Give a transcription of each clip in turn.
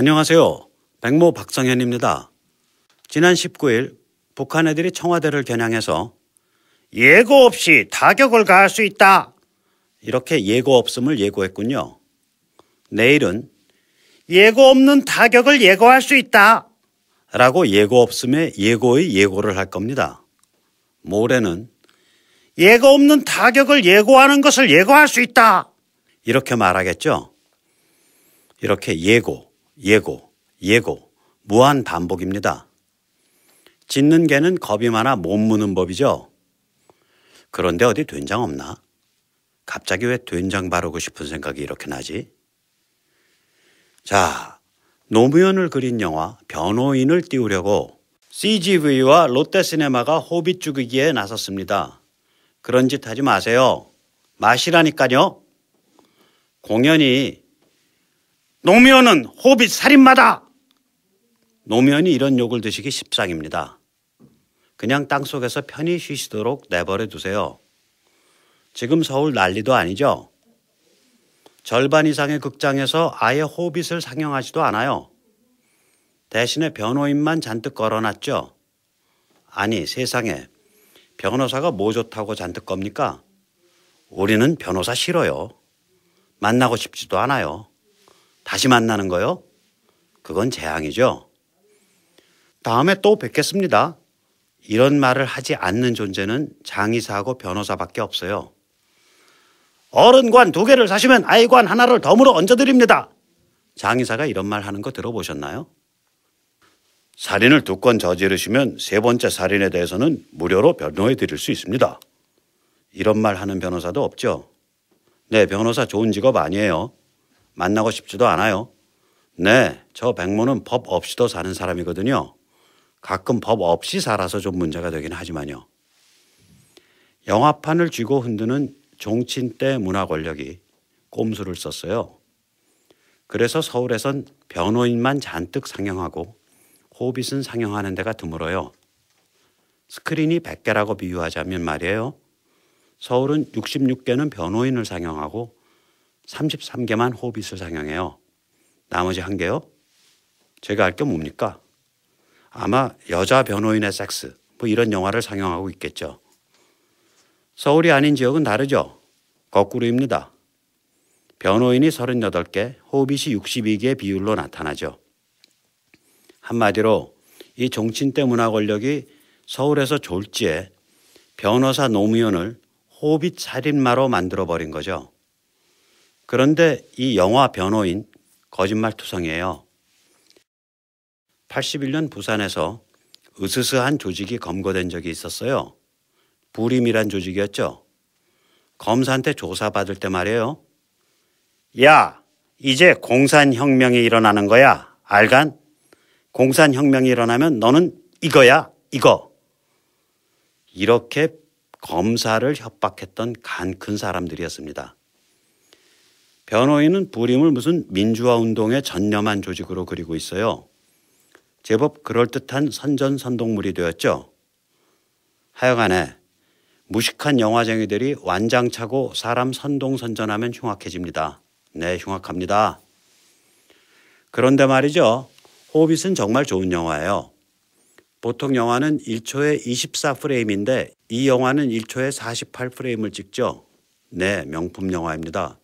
안녕하세요. 백모 박성현입니다. 지난 19일 북한 애들이 청와대를 겨냥해서 예고 없이 타격을 가할 수 있다. 이렇게 예고 없음을 예고했군요. 내일은 예고 없는 타격을 예고할 수 있다. 라고 예고 없음에 예고의 예고를 할 겁니다. 모레는 예고 없는 타격을 예고하는 것을 예고할 수 있다. 이렇게 말하겠죠. 이렇게 예고, 예고, 예고, 무한 반복입니다. 짖는 개는 겁이 많아 못 무는 법이죠. 그런데 어디 된장 없나? 갑자기 왜 된장 바르고 싶은 생각이 이렇게 나지? 자, 노무현을 그린 영화 변호인을 띄우려고 CGV와 롯데시네마가 호빗 죽이기에 나섰습니다. 그런 짓 하지 마세요. 마시라니까요. 공연이 노무현은 호빗 살인마다! 노무현이 이런 욕을 드시기 십상입니다. 그냥 땅속에서 편히 쉬시도록 내버려 두세요. 지금 서울 난리도 아니죠? 절반 이상의 극장에서 아예 호빗을 상영하지도 않아요. 대신에 변호인만 잔뜩 걸어놨죠. 아니 세상에 변호사가 뭐 좋다고 잔뜩 겁니까? 우리는 변호사 싫어요. 만나고 싶지도 않아요. 다시 만나는 거요? 그건 재앙이죠. 다음에 또 뵙겠습니다. 이런 말을 하지 않는 존재는 장의사하고 변호사밖에 없어요. 어른관 두 개를 사시면 아이관 하나를 덤으로 얹어드립니다. 장의사가 이런 말 하는 거 들어보셨나요? 살인을 두 건 저지르시면 세 번째 살인에 대해서는 무료로 변호해 드릴 수 있습니다. 이런 말 하는 변호사도 없죠. 네, 변호사 좋은 직업 아니에요. 만나고 싶지도 않아요. 네, 저 백모는 법 없이도 사는 사람이거든요. 가끔 법 없이 살아서 좀 문제가 되긴 하지만요. 영화판을 쥐고 흔드는 종친대 문화 권력이 꼼수를 썼어요. 그래서 서울에선 변호인만 잔뜩 상영하고 호빗은 상영하는 데가 드물어요. 스크린이 100개라고 비유하자면 말이에요. 서울은 66개는 변호인을 상영하고 33개만 호빗을 상영해요. 나머지 한 개요? 제가 알 게 뭡니까? 아마 여자 변호인의 섹스 뭐 이런 영화를 상영하고 있겠죠. 서울이 아닌 지역은 다르죠. 거꾸로입니다. 변호인이 38개, 호빗이 62개의 비율로 나타나죠. 한마디로 이 종친대 문화 권력이 서울에서 졸지에 변호사 노무현을 호빗 살인마로 만들어버린 거죠. 그런데 이 영화 변호인 거짓말 투성이에요. 81년 부산에서 으스스한 조직이 검거된 적이 있었어요. 부림이란 조직이었죠. 검사한테 조사받을 때 말이에요. 야, 이제 공산혁명이 일어나는 거야. 알간? 공산혁명이 일어나면 너는 이거야, 이거. 이렇게 검사를 협박했던 간 큰 사람들이었습니다. 변호인은 부림을 무슨 민주화 운동에 전념한 조직으로 그리고 있어요. 제법 그럴듯한 선전선동물이 되었죠. 하여간에 무식한 영화쟁이들이 완장차고 사람 선동선전하면 흉악해집니다. 네, 흉악합니다. 그런데 말이죠. 호빗은 정말 좋은 영화예요. 보통 영화는 1초에 24프레임인데 이 영화는 1초에 48프레임을 찍죠. 네, 명품 영화입니다.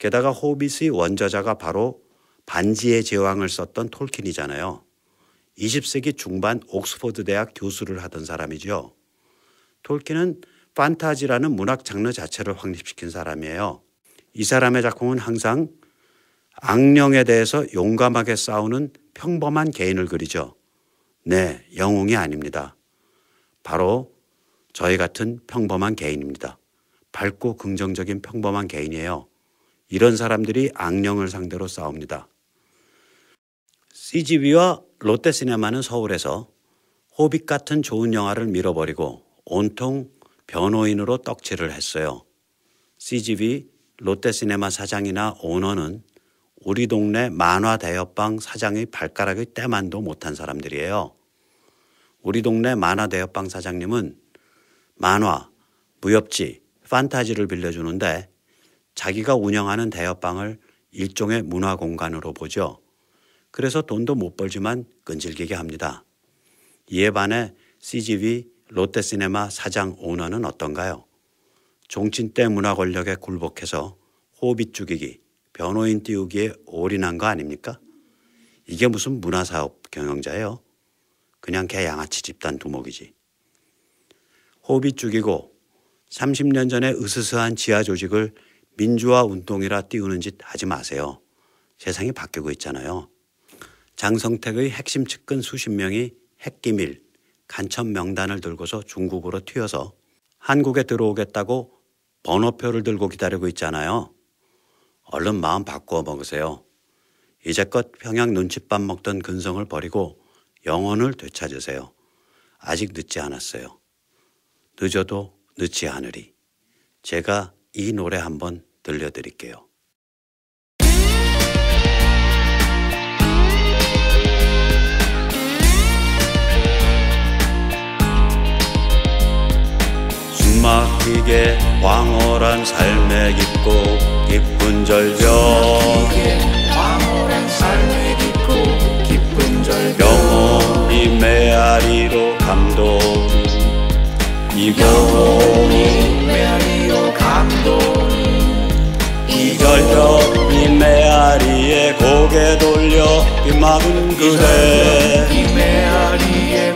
게다가 호빗의 원저자가 바로 반지의 제왕을 썼던 톨킨이잖아요. 20세기 중반 옥스퍼드 대학 교수를 하던 사람이죠. 톨킨은 판타지라는 문학 장르 자체를 확립시킨 사람이에요. 이 사람의 작품은 항상 악령에 대해서 용감하게 싸우는 평범한 개인을 그리죠. 네, 영웅이 아닙니다. 바로 저희 같은 평범한 개인입니다. 밝고 긍정적인 평범한 개인이에요. 이런 사람들이 악령을 상대로 싸웁니다. CGV와 롯데시네마는 서울에서 호빗 같은 좋은 영화를 밀어버리고 온통 변호인으로 떡칠을 했어요. CGV 롯데시네마 사장이나 오너는 우리 동네 만화 대여방 사장의 발가락의 때만도 못한 사람들이에요. 우리 동네 만화 대여방 사장님은 만화, 무협지, 판타지를 빌려주는데 자기가 운영하는 대여방을 일종의 문화 공간으로 보죠. 그래서 돈도 못 벌지만 끈질기게 합니다. 이에 반해 CGV 롯데시네마 사장 오너는 어떤가요? 종친대 문화 권력에 굴복해서 호빗 죽이기, 변호인 띄우기에 올인한 거 아닙니까? 이게 무슨 문화사업 경영자예요? 그냥 개 양아치 집단 두목이지. 호빗 죽이고 30년 전에 으스스한 지하 조직을 민주화 운동이라 띄우는 짓 하지 마세요. 세상이 바뀌고 있잖아요. 장성택의 핵심 측근 수십 명이 핵기밀, 간첩 명단을 들고서 중국으로 튀어서 한국에 들어오겠다고 번호표를 들고 기다리고 있잖아요. 얼른 마음 바꾸어 먹으세요. 이제껏 평양 눈칫밥 먹던 근성을 버리고 영혼을 되찾으세요. 아직 늦지 않았어요. 늦어도 늦지 않으리. 제가 이 노래 한번 들려드릴게요. 숨막히게 황홀한 삶에 깊고 깊은 절벽. 황홀한 삶에 깊고 깊은 절벽. 영혼이 메아리로 감동 이곳 이 메아리로 감동 이 메아리에 고개 돌려 비 막은 그대. 이 메아리에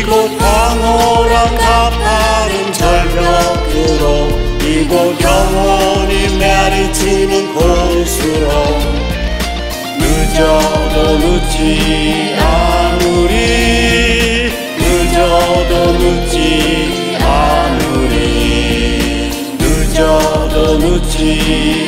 이곳 황홀한 가파른 절벽으로 이곳 영원히 메아리치는 곳으로. 늦어도 늦지 않으리 늦어도 늦지 않으리. 늦어도 늦지